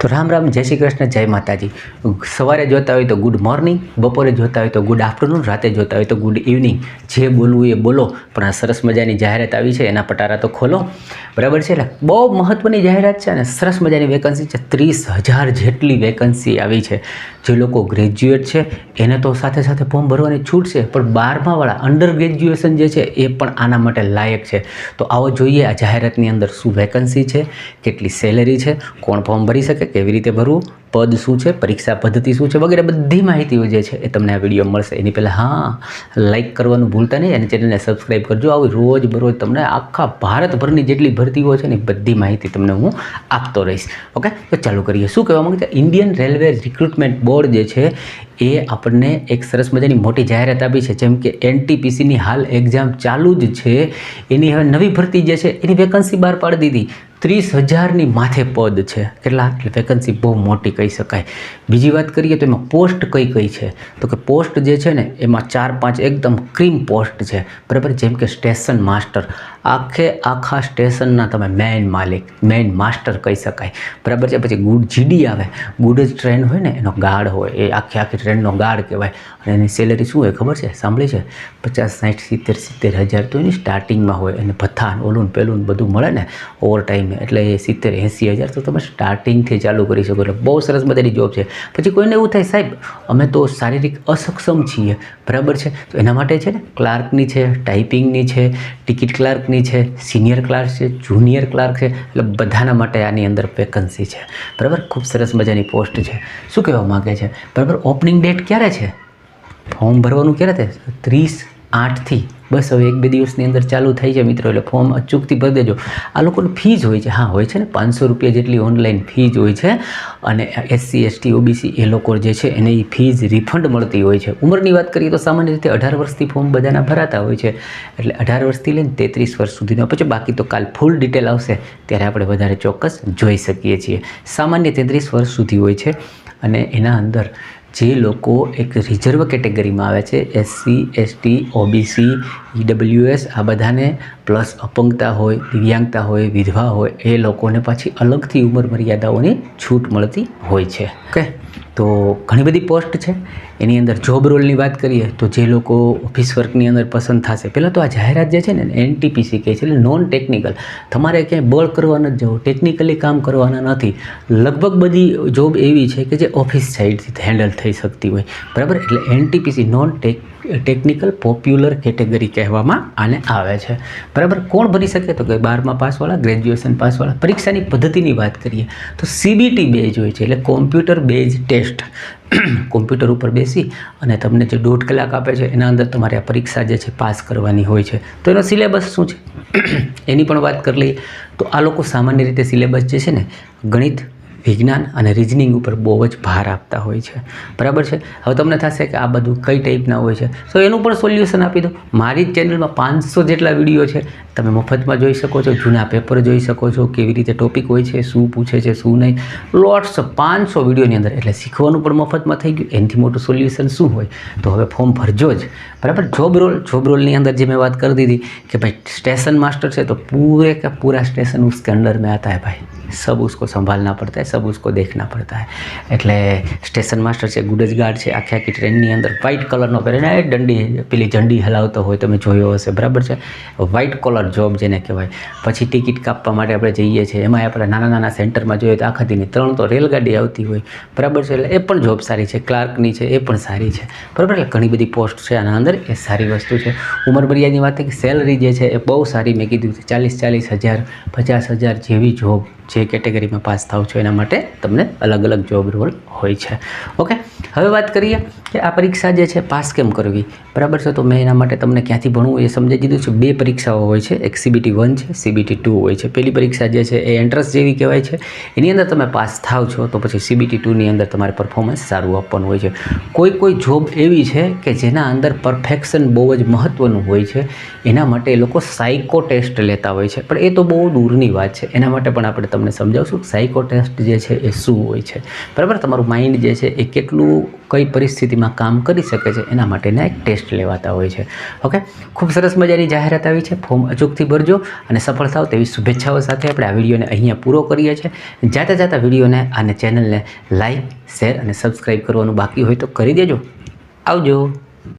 તો રામ રામ, જય શ્રી કૃષ્ણ, જય માતાજી. સવારે જોતા હોય તો ગુડ મોર્નિંગ બપોરે જોતા હોય તો ગુડ આફ્ટરનૂન રાતે જોતા હોય તો ગુડ ઇવનિંગ જે બોલવું એ બોલો. પણ આ સરસ મજાની જાહેરાત આવી છે, એના પટારા તો ખોલો. બરાબર છે, એટલે બહુ મહત્ત્વની જાહેરાત છે અને સરસ મજાની વેકન્સી છે. ત્રીસ હજાર જેટલી વેકન્સી આવી છે. જે લોકો ગ્રેજ્યુએટ છે, એને તો સાથે સાથે ફોર્મ ભરવાની છૂટ છે, પણ બારમાવાળા અંડર ગ્રેજ્યુએશન જે છે, એ પણ આના માટે લાયક છે. તો આવો જોઈએ આ જાહેરાતની અંદર શું વેકન્સી છે, કેટલી સેલેરી છે, કોણ ફોર્મ ભરી શકે કેવી રીતે ભરવું, પદ શું છે, પરીક્ષા પદ્ધતિ શું છે, વગેરે બધી માહિતીઓ જે છે એ તમને આ વીડિયો મળશે. એની પહેલાં હા લાઇક કરવાનું ભૂલતા નહીં અને ચેનલને સબસ્ક્રાઈબ કરજો. આવી રોજ બરોજ તમને આખા ભારતભરની જેટલી ભરતીઓ છે ને બધી માહિતી તમને હું આપતો રહીશ. ઓકે? તો ચાલુ કરીએ. શું કહેવા માગે છે? ઇન્ડિયન રેલવે રિક્રુટમેન્ટ બોર્ડ જે છે એ આપણને એક સરસ મજાની મોટી જાહેરાત આપી છે, જેમ કે એનટીપીસીની હાલ એક્ઝામ ચાલુ જ છે. એની હવે નવી ભરતી જે છે, એની વેકન્સી બહાર પાડી દીધી. ત્રીસ હજારની માથે પદ છે. કેટલા? એટલે વેકન્સી બહુ મોટી કહી શકાય. બીજી વાત કરીએ તો એમાં પોસ્ટ કઈ કઈ છે? તો કે પોસ્ટ જે છે ને, એમાં ચાર પાંચ એકદમ ક્રીમ પોસ્ટ છે. બરાબર? જેમ કે સ્ટેશન માસ્ટર આખે આખા સ્ટેશનના તમે મેઇન માલિક મેઇન માસ્ટર કહી શકાય. બરાબર? છે પછી ગુડ જીડી આવે. ગુડ જ ટ્રેન હોય ને, એનો ગાર્ડ હોય. એ આખી આખી ટ્રેનનો ગાર્ડ કહેવાય. અને એની સેલેરી શું હોય ખબર છે? સાંભળી છે? પચાસ, સાઠ, સિત્તેર સિત્તેર હજાર તો એની સ્ટાર્ટિંગમાં હોય. અને ભથ્થા ઓલું પેલું બધું મળે ને ઓવર ટાઈમે એટલે એ સિત્તેર, એંસી હજાર તો તમે સ્ટાર્ટિંગથી ચાલુ કરી શકો. એટલે બહુ સરસ મજાની જોબ છે. પછી કોઈને એવું થાય, સાહેબ, અમે તો શારીરિક અસક્ષમ છીએ. બરાબર છે? તો એના માટે છે ને ક્લાર્કની છે ટાઈપિંગની છે ટિકિટ ક્લાર્કની છે સિનિયર ક્લાર્ક છે જુનિયર ક્લાર્ક છે. એટલે બધાના માટે આની અંદર વેકન્સી છે. બરાબર? ખૂબ સરસ મજાની પોસ્ટ છે. શું કહેવા માગે છે? બરાબર? ઓપનિંગ ડેટ ક્યારે છે? ફોર્મ ભરવાનું ક્યારે છે ત્રીસ આઠથી. બસ હવે એક બે દિવસની અંદર ચાલુ થઈ છે મિત્રો, એટલે ફોર્મ અચૂકથી ભરી દેજો. આ લોકોની ફીઝ હોય છે. હા, હોય છે ને? પાંચસો રૂપિયા જેટલી ઓનલાઈન ફીઝ હોય છે. અને એસસી એસટી ઓબીસી એ લોકો જે છે એને એ ફીઝ રિફંડ મળતી હોય છે. ઉંમરની વાત કરીએ તો સામાન્ય રીતે અઢાર વર્ષથી ફોર્મ બધાના ભરાતા હોય છે. એટલે અઢાર વર્ષથી લઈને તેત્રીસ વર્ષ સુધીનો. પછી બાકી તો કાલ ફૂલ ડિટેલ આવશે. ત્યારે આપણે વધારે ચોક્કસ જોઈ શકીએ છીએ. સામાન્ય તેત્રીસ વર્ષ સુધી હોય છે. અને એના અંદર જે લોકો એક રિઝર્વ કેટેગરીમાં આવે છે એસસી એસટી ઓબીસી ઈડબ્લ્યુએસ આ બધાને પ્લસ અપંગતા હોય, દિવ્યાંગતા હોય, વિધવા હોય, એ લોકોને પાછી અલગથી ઉંમર મર્યાદાઓની છૂટ મળતી હોય છે. ઓકે તો ઘણી બધી પોસ્ટ છે. એની અંદર જોબ રોલની વાત કરીએ તો જે લોકો ઓફિસ વર્કની અંદર પસંદ થશે. પહેલાં તો આ જાહેરાત જે છે ને એનટીપીસી કહે છે, એટલે નોન ટેકનિકલ તમારે ક્યાંય બળ કરવા નથી જવું ટેકનિકલી કામ કરવાના નથી. લગભગ બધી જોબ એવી છે કે જે ઓફિસ સાઇડથી હેન્ડલ થઈ શકતી હોય. બરાબર? એટલે NTPC non tech technical popular category કહેવામાં આને આવે છે. બરાબર? કોણ ભરી શકે? તો કે બારમા પાસવાળા ગ્રેજ્યુએશન પાસવાળા પરીક્ષાની પદ્ધતિની વાત કરીએ તો સીબીટી બેઝ હોય છે, એટલે કોમ્પ્યુટર બેઝ ટેસ્ટ કોમ્પ્યુટર ઉપર બેસી અને તમને જે દોઢ કલાક આપે છે, એના અંદર તમારે આ પરીક્ષા જે છે, પાસ કરવાની હોય છે. તો એનો સિલેબસ શું છે? એની પણ વાત કરી લઈએ. તો આ લોકો સામાન્ય રીતે સિલેબસ જે છે ને, ગણિત વિજ્ઞાન અને રિઝનિંગ ઉપર બહુ જ ભાર આપતા હોય છે. બરાબર છે? હવે તમને થશે કે આ બધું કઈ ટાઈપના હોય છે? તો એનું પણ સોલ્યુશન આપી દો મારી જ ચેનલમાં પાંચસો જેટલા વીડિયો છે. તમે મફતમાં જોઈ શકો છો, જૂના પેપર જોઈ શકો છો, કેવી રીતે ટોપિક હોય છે, શું પૂછે છે, શું નહીં. લોટ્સ પાંચસો વિડીયોની અંદર. એટલે શીખવાનું પણ મફતમાં થઈ ગયું. એનાથી મોટું સોલ્યુશન શું હોય? તો હવે ફોર્મ ભરજો જ. બરાબર? જોબ રોલ જોબ રોલની અંદર જે મેં વાત કરી દીધી કે ભાઈ સ્ટેશન માસ્ટર છે તો પૂરે કે પૂરા સ્ટેશન ઉસકે અંદર મેં હતા ભાઈ. સબ ઉસકો સંભાળના પડતા સબ ઉસકો દેખના પડતા હે એટલે સ્ટેશન માસ્ટર છે ગુડજ ગાર્ડ છે, આખી આખી ટ્રેનની અંદર વ્હાઇટ કલરનો પહેરે એ દંડી પેલી ઝંડી હલાવતો હોય, તમે જોયો હશે, બરાબર છે? વ્હાઇટ કોલર જોબ જેને કહેવાય. પછી ટિકિટ કાપવા માટે આપણે જઈએ છીએ, એમાં આપણે નાના નાના સેન્ટરમાં જોઈએ તો આખા દિનની ત્રણ તો રેલગાડી આવતી હોય, બરાબર છે? એટલે એ પણ જોબ સારી છે, ક્લાર્કની છે, એ પણ સારી છે, બરાબર? એટલે ઘણી બધી પોસ્ટ છે આના અંદર, એ સારી વસ્તુ છે. ઉંમર વાત કે સેલરી જે છે, એ બહુ સારી મેં કીધું છે, ચાલીસ ચાલીસ હજાર, પચાસ હજાર જેવી જોબ જે કેટેગરીમાં પાસ થાવ છો એના માટે તમને અલગ અલગ જોબ રોલ હોય છે. ઓકે, હવે વાત કરીએ કે આ પરીક્ષા જે છે પાસ કેમ કરવી? બરાબર છે? તો મેં એના માટે તમને ક્યાંથી ભણવું એ સમજાવી દીધું છે. બે પરીક્ષાઓ હોય છે. એક સીબીટી વન છે સીબીટી ટુ હોય છે. પહેલી પરીક્ષા જે છે એ એન્ટ્રન્સ જેવી કહેવાય છે. એની અંદર તમે પાસ થાવ છો તો પછી સીબીટી ટુની અંદર તમારે પરફોર્મન્સ સારું આપવાનું હોય છે. કોઈ કોઈ જોબ એવી છે કે જેના અંદર પરફેક્શન બહુ જ મહત્ત્વનું હોય છે. એના માટે એ લોકો સાયકો ટેસ્ટ લેતા હોય છે. પણ એ તો બહુ દૂરની વાત છે. એના માટે પણ આપણે તમને સમજાવશું સાયકો ટેસ્ટ જે છે એ શું હોય છે. બરાબર? તમારું માઇન્ડ જે છે એ કેટલું કઈ પરિસ્થિતિમાં કામ કરી શકે છે એના માટેના એક ટેસ્ટ લેવાતા હોય છે. ઓકે? ખૂબ સરસ મજાની જાહેરાત આવી છે. ફોર્મ અચૂકથી ભરજો અને સફળ થાવ તેવી શુભેચ્છાઓ સાથે આપણે આ વિડીયોને અહીંયા પૂરો કરીએ છીએ. જાતા જાતા વિડીયોને અને ચેનલને લાઈક, શેર અને સબસ્ક્રાઈબ કરવાનું બાકી હોય તો કરી દેજો. આવજો.